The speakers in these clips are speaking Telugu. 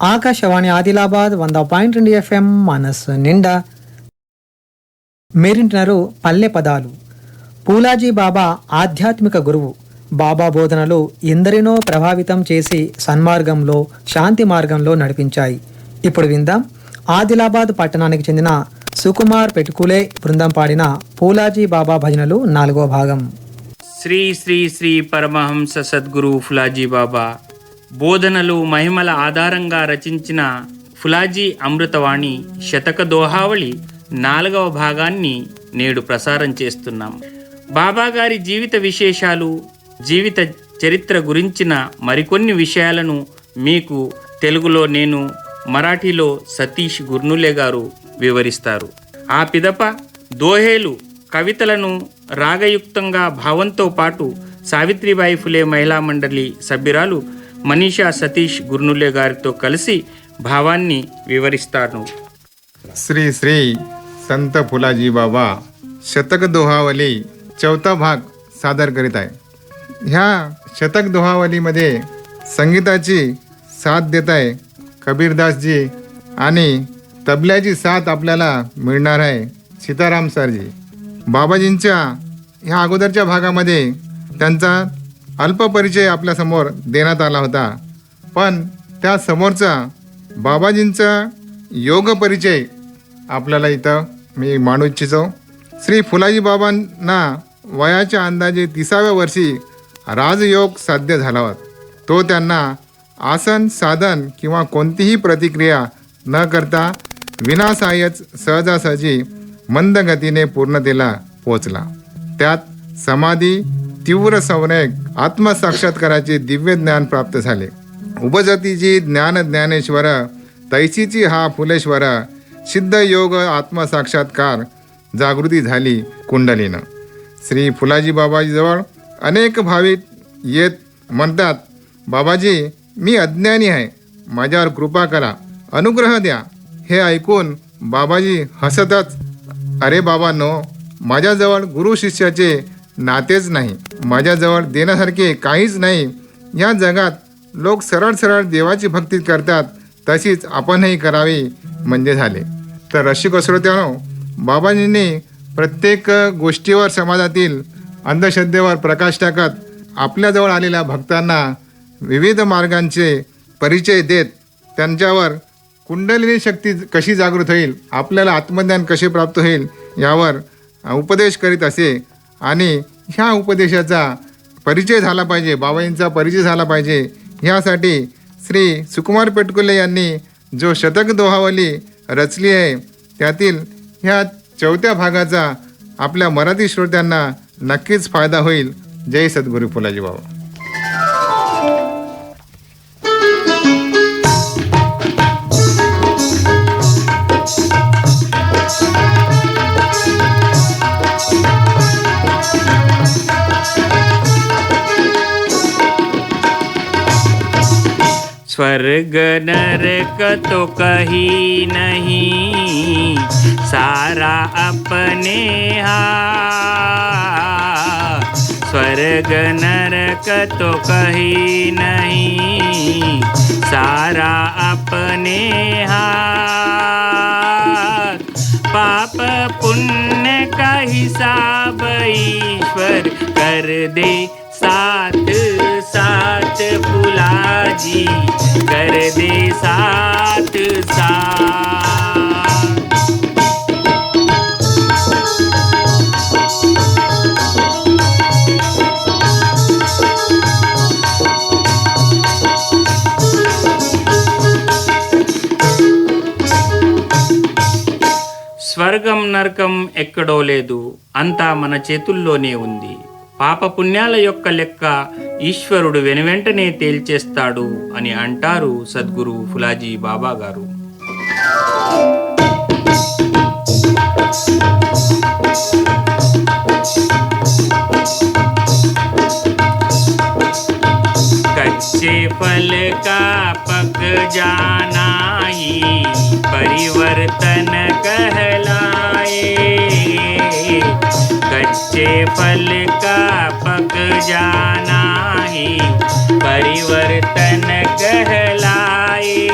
ఆకాశవాణి ఆదిలాబాద్ వంద పాయింట్ రెండు ఎఫ్ఎం మనస్సు నిండా. మీరింటున్నారు పల్లె పదాలు. పూలాజీ బాబా ఆధ్యాత్మిక గురువు. బాబా బోధనలు ఎందరినో ప్రభావితం చేసి సన్మార్గంలో శాంతి మార్గంలో నడిపించాయి. ఇప్పుడు విందాం. ఆదిలాబాద్ పట్టణానికి చెందిన సుకుమార్ పెట్టుకులే బృందం పాడిన పూలాజీ బాబా భజనలు నాలుగో భాగం. శ్రీ శ్రీ శ్రీ పరమహంస సద్గురు ఫులాజీ బాబా. బోధనలు మహిమల ఆధారంగా రచించిన ఫులాజీ అమృతవాణి శతక దోహావళి నాలుగవ భాగాన్ని నేడు ప్రసారం చేస్తున్నాం. బాబాగారి జీవిత విశేషాలు జీవిత చరిత్ర గురించిన మరికొన్ని విషయాలను మీకు తెలుగులో నేను మరాఠీలో సతీష్ గుర్నులే గారు వివరిస్తారు. ఆ పిదప దోహేలు కవితలను రాగయుక్తంగా భావంతో పాటు సావిత్రిబాయి ఫులే మహిళా మండలి సభ్యురాలు మనీషా సతీష్ గుర్నులే గారితో కలిసి భావాన్ని వివరిస్తాను श्री श्री संत फुलाजी बाबा शतक दोहावली चौथा भाग सादर करीत आहे ह्या शतक दोहावलीमध्ये संगीताची साथ देत आहे कबीरदासजी आणि तबल्याची साथ आपल्याला मिळणार आहे सीताराम सरजी बाबाजींच्या ह्या अगोदरच्या भागामध्ये त्यांचा अल्प परिचय आपल्यासमोर देण्यात आला होता. पण त्या समोरचा बाबाजींचा योग परिचय आपल्याला इथं मी मांडू इच्छितो. श्री फुलाजी बाबांना वयाच्या अंदाजे तिसाव्या वर्षी राजयोग साध्य झाला होता. तो त्यांना आसन साधन किंवा कोणतीही प्रतिक्रिया न करता विनासायच सहजासहजी मंद गतीने पूर्णतेला पोचला. त्यात समाधी तीव्र संरेख आत्मसाक्षात्काराचे दिव्य ज्ञान प्राप्त झाले. उपजातीची ज्ञान ज्ञानेश्वर तैसीची हा फुलेश्वर सिद्ध योग आत्मसाक्षात्कार जागृती झाली कुंडलीनं. श्री फुलाजी बाबाजीजवळ अनेक भाविक येत म्हणतात बाबाजी मी अज्ञानी आहे. माझ्यावर कृपा करा. अनुग्रह द्या. हे ऐकून बाबाजी हसतच अरे बाबांनो माझ्याजवळ गुरु शिष्याचे नातेच नाही. माझ्याजवळ देण्यासारखे काहीच नाही. या जगात लोक सरळ सरळ देवाची भक्ती करतात तशीच आपणही करावी म्हणजे झाले. तर रसिक श्रोत्यानो बाबाजींनी प्रत्येक गोष्टीवर समाजातील अंधश्रद्धेवर प्रकाश टाकत आपल्याजवळ आलेल्या भक्तांना विविध मार्गांचे परिचय देत त्यांच्यावर कुंडलिनी शक्ती कशी जागृत होईल आपल्याला आत्मज्ञान कसे प्राप्त होईल यावर उपदेश करीत असे आणि ह्या उपदेशाचा परिचय झाला पाहिजे बाबाईंचा परिचय झाला पाहिजे. ह्यासाठी श्री सुकुमार पेटकुले यांनी जो शतक दोहावली रचली आहे त्यातील ह्या चौथ्या भागाचा आपल्या मराठी श्रोत्यांना नक्कीच फायदा होईल. जय सद्गुरू फुलाजी बाबा. स्वर्ग नरक तो कहीं नहीं। सारा अपने हाथ। स्वर्ग नरक तो कहीं नहीं। सारा अपने हाथ। पाप पुण्य का हिसाब ईश्वर कर दे साथ। साथ फुलाजी कर दे साथ साथ స్వర్గం నరకం ఎక్కడో లేదు అంతా మన చేతుల్లోనే ఉంది పాప పుణ్యాల యొక్క లెక్క ఈశ్వరుడు వెనువెంటనే తేల్చేస్తాడు అని అంటారు సద్గురు ఫులాజీ బాబా గారు कच्चे फल का पक जाना ही परिवर्तन कहलाए कच्चे फल का पक जाना ही परिवर्तन कहलाए।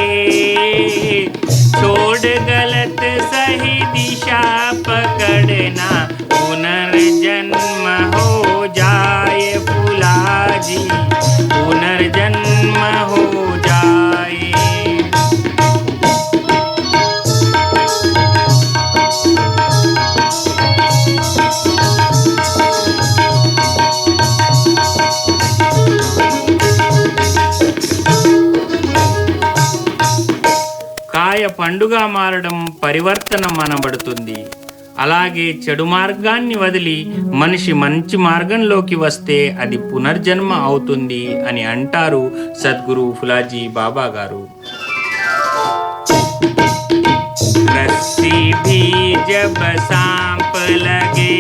छोड़ गलत सही दिशा पकड़ना पुनर्जन्म हो जाए फुला जी पुनर्जन्म పండుగ మారడం పరివర్తనం అనబడుతుంది అలాగే చెడు మార్గాన్ని వదిలి మనిషి మంచి మార్గంలోకి వస్తే అది పునర్జన్మ అవుతుంది అని అంటారు సద్గురు ఫులాజీ బాబా గారు रस्सी भी जब सांप लगे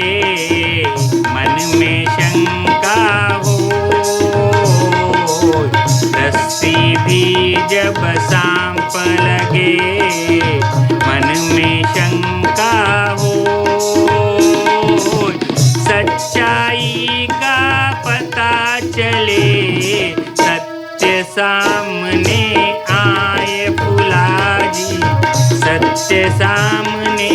चले सत्य सामने आए फुला जी सत्य सामने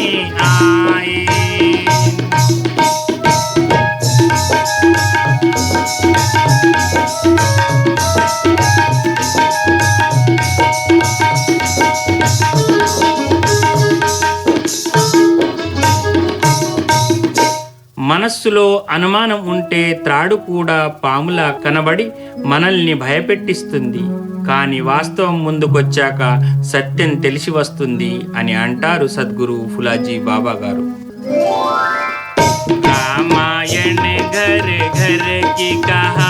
మనస్సులో అనుమానం ఉంటే త్రాడు కూడా పాములా కనబడి మనల్ని భయపెట్టిస్తుంది. కానీ వాస్తవం ముందుకొచ్చాక సత్యం తెలిసి వస్తుంది అని అంటారు సద్గురు ఫులాజీ బాబా గారు. రామాయణ ఘర్ ఘర్కి కహా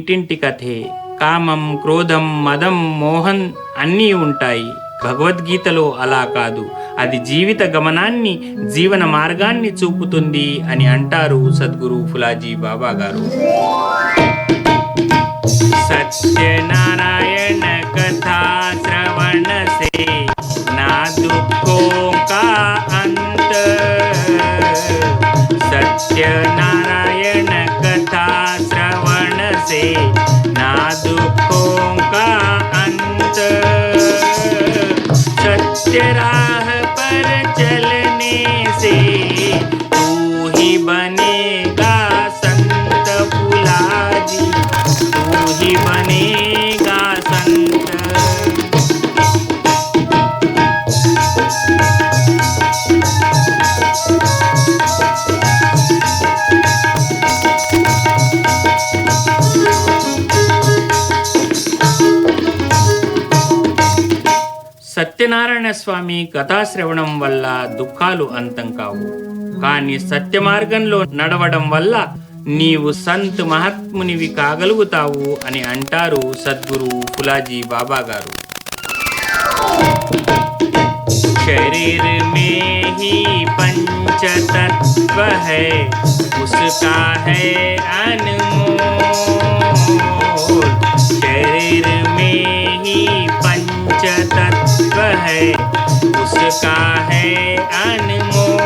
ఇంటింటి కథే కామం క్రోధం మదం మోహన్ అన్నీ ఉంటాయి. భగవద్గీతలో అలా కాదు. అది జీవిత గమనాన్ని జీవన మార్గాన్ని చూపుతుంది అని అంటారు సద్గురు ఫులాజీ బాబా గారు. సత్యనారాయణ కథా శ్రవణ సే నా దుఃఖో కా అంత. సత్యనారాయణ కథా से ना दुखों का अंत। सत्य राह पर चलने से तू ही बनेगा संत पुलाजी। तू ही बनेगा సత్యనారాయణ స్వామి కథాశ్రవణం వల్ల దుఃఖాలు అంతం కావు కానీ సత్య మార్గంలో నడవడం వల్ల నీవు సంత్ మహాత్మునివి కాగలుగుతావు అని అంటారు సద్గురు ఫులాజీ బాబా గారు शरीर में ही पंच तत्व है उसका है अनमोल शरीर में ही पंच तत्व है उसका है अनमोल।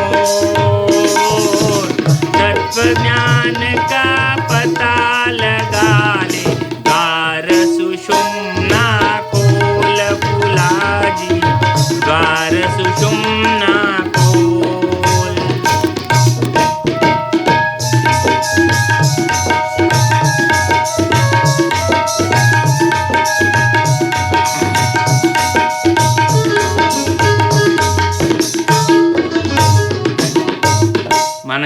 तत्व ज्ञान का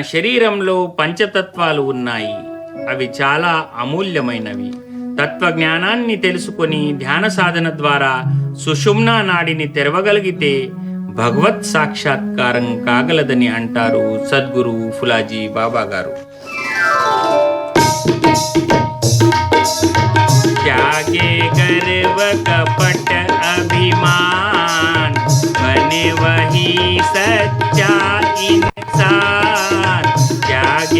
శరీరంలో పంచతత్వాలు ఉన్నాయి అవి చాలా అమూల్యమైనవి తత్వజ్ఞానాన్ని తెలుసుకొని ధ్యాన సాధన ద్వారా సుషుమ్నా నాడిని తెరవగలిగితే భగవత్ సాక్షాత్కారం కాగలదని అంటారు సద్గురు ఫులాజీ బాబా గారు त्यागे गर्व कपट अभिमान बने वही सच्चा इंसान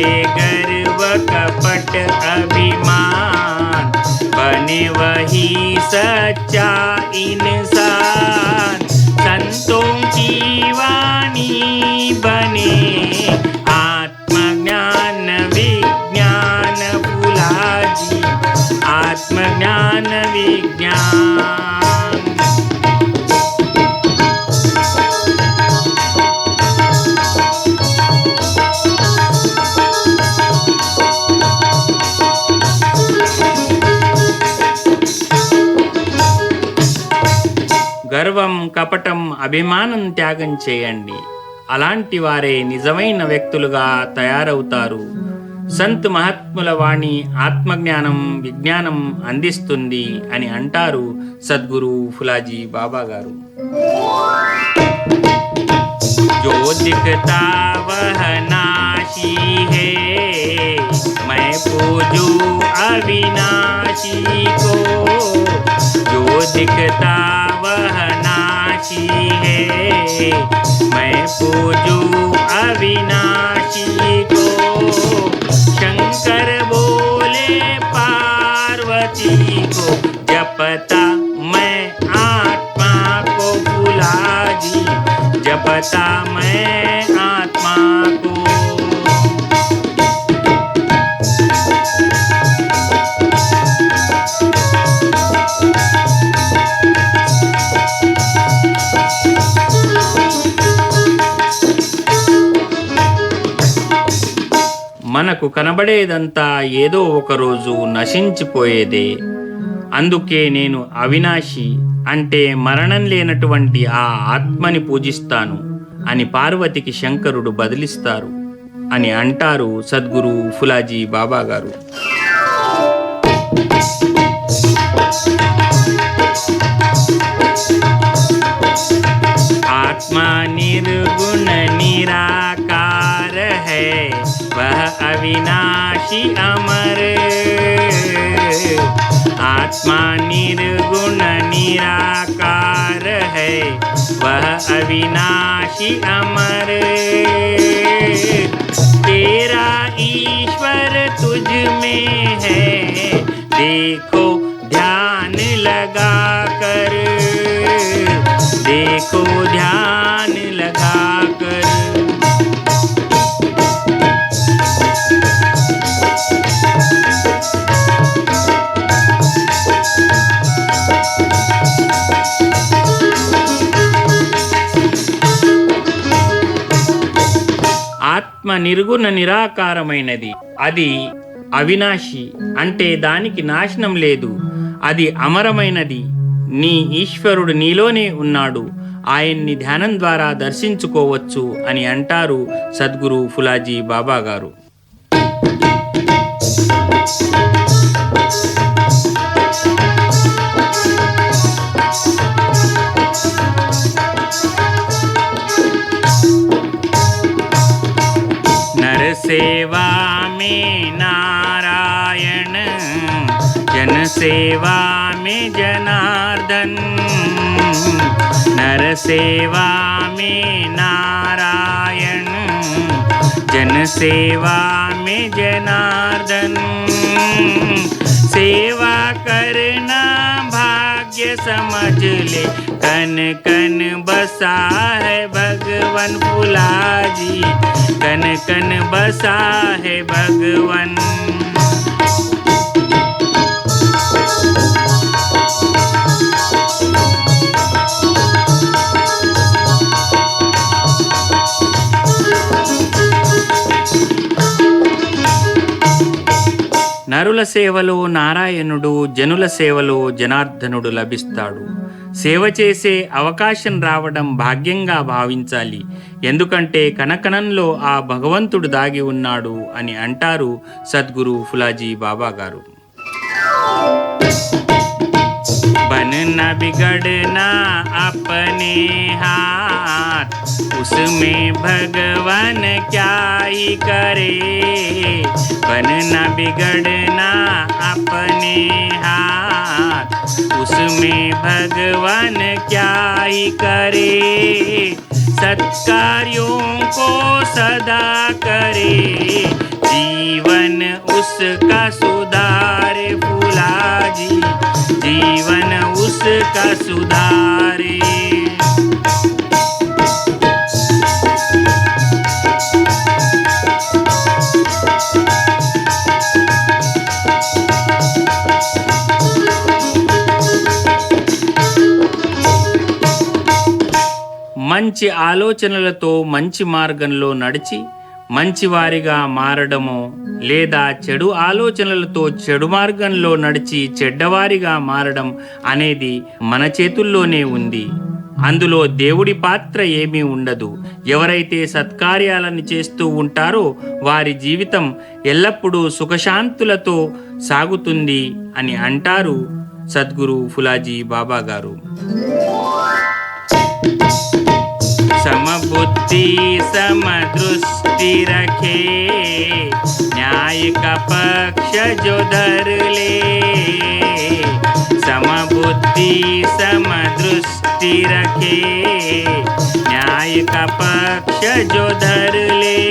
त्यागे गर्व कपट अभिमान। बने वही सच्चा इंसान। संतों की वाणी बने। आत्मज्ञान, विज्ञान फुलाजी आत्मज्ञान, विज्ञान। అభిమానం త్యాగం చేయండి అలాంటి వారే నిజమైన వ్యక్తులుగా తయారవుతారు సంత్ మహాత్ముల వాణి ఆత్మజ్ఞానం విజ్ఞానం అందిస్తుంది అని అంటారు సద్గురు ఫులాజీ బాబా గారు जो दिखता वह नाशी है मैं पूजू अविनाशी को जो दिखता वह नाशी है। मैं पूजू కనబడేదంతా ఏదో ఒకరోజు నశించిపోయేదే. అందుకే నేను అవినాశి అంటే మరణం లేనటువంటి ఆ ఆత్మని పూజిస్తాను అని పార్వతికి శంకరుడు బదిలిస్తారు అని అంటారు సద్గురు ఫులాజీ బాబా గారు ఆత్మ నిర్గుణ నిరాక अविनाशी अमर। आत्मा निर्गुण निराकार है, वह अविनाशी अमर। तेरा ईश्वर तुझ में है, देखो ध्यान लगा कर देखो ध्यान लगा నిర్గుణ నిరాకారమైనది. అది అవినాశి అంటే దానికి నాశనం లేదు. అది అమరమైనది. నీ ఈశ్వరుడు నీలోనే ఉన్నాడు. ఆయన్ని ధ్యానం ద్వారా దర్శించుకోవచ్చు అని అంటారు సద్గురు ఫులాజీ బాబా గారు सेवा में नारायण। जन सेवा में जनार्दन। नर सेवा में नारायण। जन सेवा में जनार्दन। सेवा करना भाग्य समझ ले। कन कन बसा है भगवन फुलाजी। कन कन बसा है भगवन పరుల సేవలో నారాయణుడు జనుల సేవలో జనార్దనుడు లభిస్తాడు. సేవ చేసే అవకాశం రావడం భాగ్యంగా భావించాలి. ఎందుకంటే కనకణంలో ఆ భగవంతుడు దాగి ఉన్నాడు అని అంటారు సద్గురు ఫులాజీ బాబా గారు. బన్ उसमें भगवान क्या ही करे? बनना, बिगड़ना अपने हाथ। उसमें भगवान क्या ही करे? सत्कार्यों को सदा करे। जीवन उसका सुधारे फूला जी जीवन उसका सुधारे। మంచి ఆలోచనలతో మంచి మార్గంలో నడిచి మంచివారిగా మారడమో లేదా చెడు ఆలోచనలతో చెడు మార్గంలో నడిచి చెడ్డవారిగా మారడం అనేది మన చేతుల్లోనే ఉంది. అందులో దేవుడి పాత్ర ఏమీ ఉండదు. ఎవరైతే సత్కార్యాలను చేస్తూ ఉంటారో వారి జీవితం ఎల్లప్పుడూ సుఖశాంతులతో సాగుతుంది అని అంటారు సద్గురు ఫులాజీ బాబా గారు. समबुद्धि समदृष्टि रखे। न्याय का पक्ष जो धर ले। समबुद्धि समदृष्टि रखे। न्याय का पक्ष जो धर ले।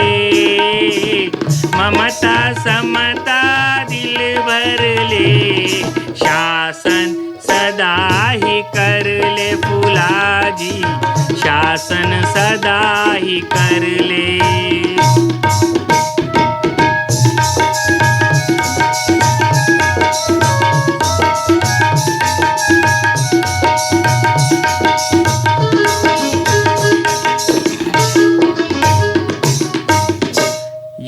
ममता समता दिल भर ले। शासन सदा ही कर ले फुलाजी। शासन सदा ही कर ले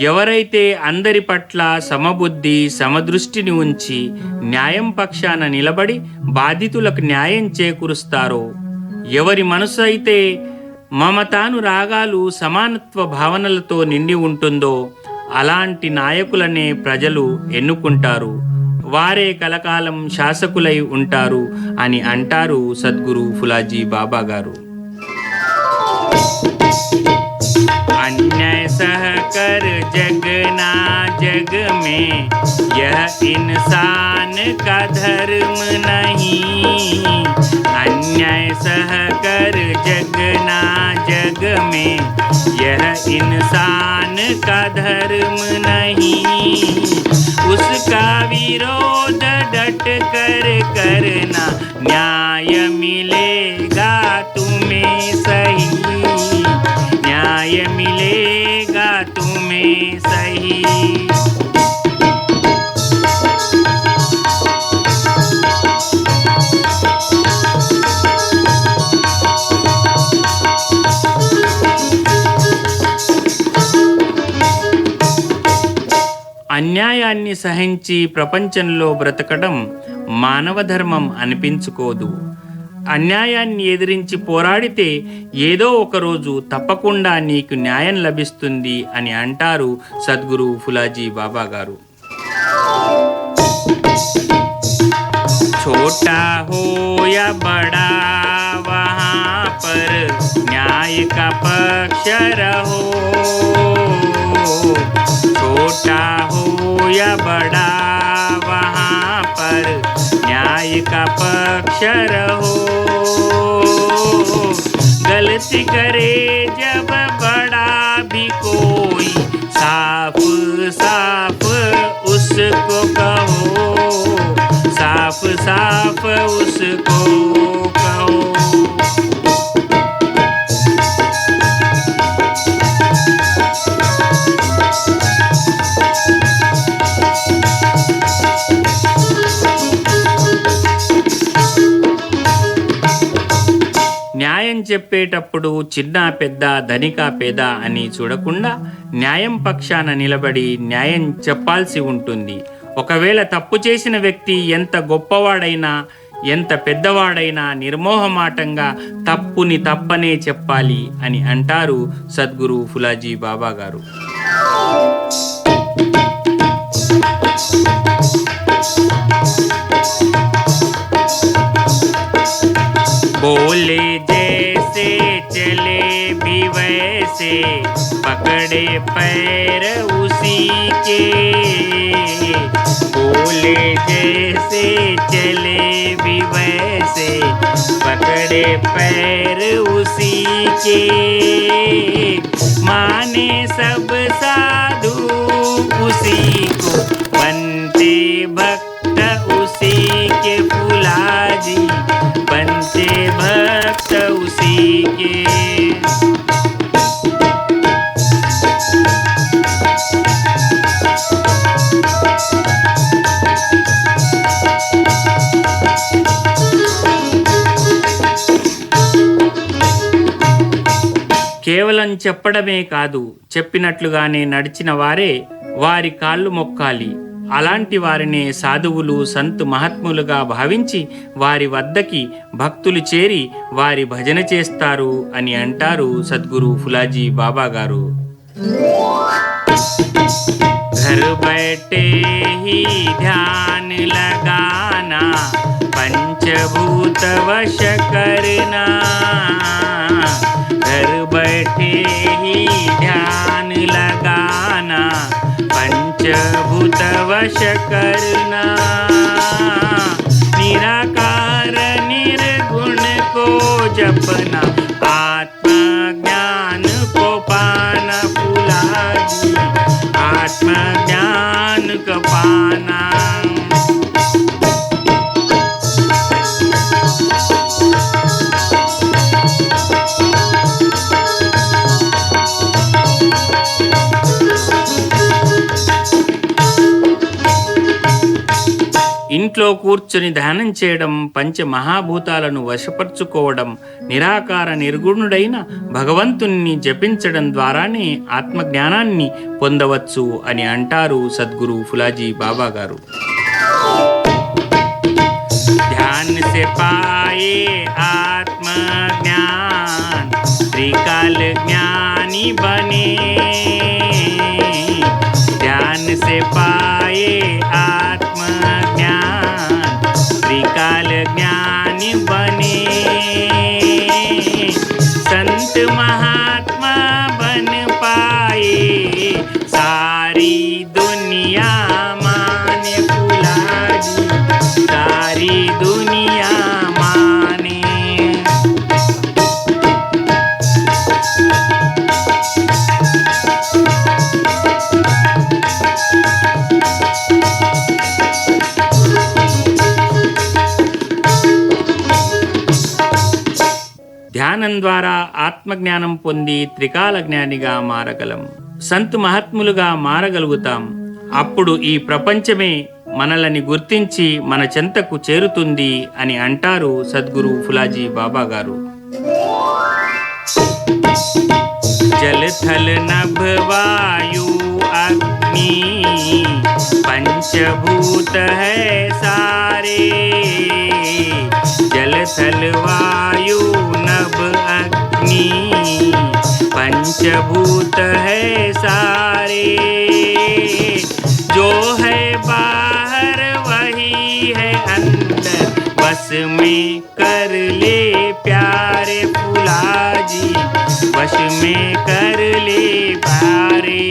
ఎవరైతే అందరి పట్ల సమబుద్ధి సమదృష్టిని ఉంచి న్యాయం పక్షాన నిలబడి బాధితులకు న్యాయం చేకూరుస్తారో ఎవరి మనసు అయితే మమతాను రాగాలు సమానత్వ భావనలతో నిండి ఉంటుందో అలాంటి నాయకులనే ప్రజలు ఎన్నుకుంటారు. వారే కలకాలం శాసకులై ఉంటారు అని అంటారు సద్గురు ఫులాజీ బాబా గారు. अन्याय सह कर जगना जग में, यह इंसान का धर्म नहीं। अन्याय सह कर जगना जग में, यह इंसान का धर्म नहीं। उसका विरोध डट कर करना न्याय मिलेगा, तुम्हें सही। न्याय मिलेगा तुम्हें सही అన్యాయాన్ని సహించి ప్రపంచంలో బ్రతకడం మానవ ధర్మం అనిపించుకోదు అన్యాయాన్ని ఎదిరించి పోరాడితే ఏదో ఒక రోజు తప్పకుండా నీకు న్యాయం లభిస్తుంది అని అంటారు సద్గురు ఫులాజీ బాబా గారు छोटा हो या बड़ा वहाँ पर न्याय का पक्ष रहो। छोटा हो या बड़ा, वहाँ पर न्याय का पक्ष रहो। गलती करे जब बड़ा भी कोई, साफ़ साफ़ उसको कहो। साफ़ साफ़ उसको చెప్పేటప్పుడు చిన్న పెద్ద ధనిక పేద అని చూడకుండా న్యాయం పక్షాన నిలబడి న్యాయం చెప్పాల్సి ఉంటుంది. ఒకవేళ తప్పు చేసిన వ్యక్తి ఎంత గొప్పవాడైనా ఎంత పెద్దవాడైనా నిర్మోహమాటంగా తప్పుని తప్పనే చెప్పాలి అని అంటారు సద్గురు ఫులాజీ బాబా గారు. బోలే जैसे पकड़े पैर उसी के। बोले जैसे चले भी वैसे पकड़े पैर उसी के। माने सब साधु उसी को, बनते भक्त उसी के फुलाजी, बनते भक्त उसी के। కేవలం చెప్పడమే కాదు చెప్పినట్లుగానే నడిచిన వారే వారి కాళ్ళు మొక్కాలి అలాంటి వారినే సాధువులు సంతు మహాత్ములుగా భావించి వారి వద్దకి భక్తులు చేరి వారి భజన చేస్తారు అని అంటారు సద్గురు ఫులాజీ బాబా గారు घर बैठे ही ध्यान लगाना पंचभूत वश करना घर बैठे ही ध्यान लगाना, पंचभूत वश करना। निराकार निर्गुण को जपना, आत्मज्ञान को पाना फुलाजी आत्मज्ञान को पाना। ధ్యానంలో కూర్చుని ధ్యానం చేయడం పంచ మహాభూతాలను వశపరుచుకోవడం నిరాకార నిర్గుణుడైన భగవంతుణ్ణి జపించడం ద్వారానే ఆత్మజ్ఞానాన్ని పొందవచ్చు అని అంటారు సద్గురు ఫులాజీ బాబా గారు. ధ్యాన్ జ్ఞాని బనే. ధ్యాన్ बने। संत महात्मा बन पाए सारी दुनिया ధ్యానం ద్వారా ఆత్మజ్ఞానం పొంది త్రికాల జ్ఞానిగా మారగలం సంతు మహాత్ములుగా మారగలుగుతాం అప్పుడు ఈ ప్రపంచమే మనలని గుర్తించి మన చెంతకు చేరుతుంది అని అంటారు సద్గురు ఫులాజీ బాబా గారు जल थल नभ वायु अग्नि पंचभूत है सारे जल थल वायु नभ अग्नि पंचभूत है सारे। जो है बाहर, वही है अंदर। बस में कर ले प्यारे फुला जी बस में कर ले प्यारे।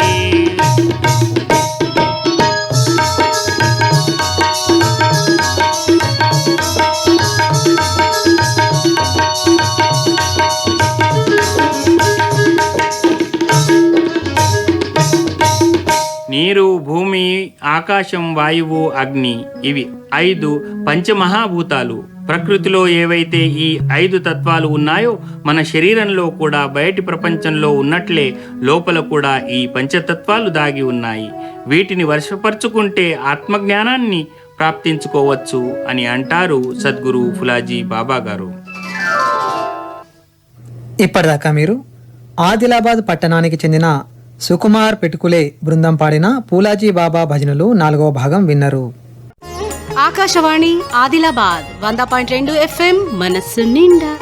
నీరు భూమి ఆకాశం వాయువు అగ్ని ఇవి ఐదు పంచమహాభూతాలు. ప్రకృతిలో ఏవైతే ఈ ఐదు తత్వాలు ఉన్నాయో మన శరీరంలో కూడా బయటి ప్రపంచంలో ఉన్నట్లే లోపల కూడా ఈ పంచతత్వాలు దాగి ఉన్నాయి. వీటిని వర్షపరుచుకుంటే ఆత్మజ్ఞానాన్ని ప్రాప్తించుకోవచ్చు అని అంటారు సద్గురు ఫులాజీ బాబా గారు. ఇప్పటిదాకా మీరు ఆదిలాబాద్ పట్టణానికి చెందిన సుకుమార్ పెట్టుకులే బృందం పాడిన పూలాజీ బాబా భజనలు నాలుగవ భాగం విన్నరు. ఆకాశవాణి ఆదిలాబాద్ వంద పాయింట్ రెండు ఎఫ్ఎం మనస్సు నిండా.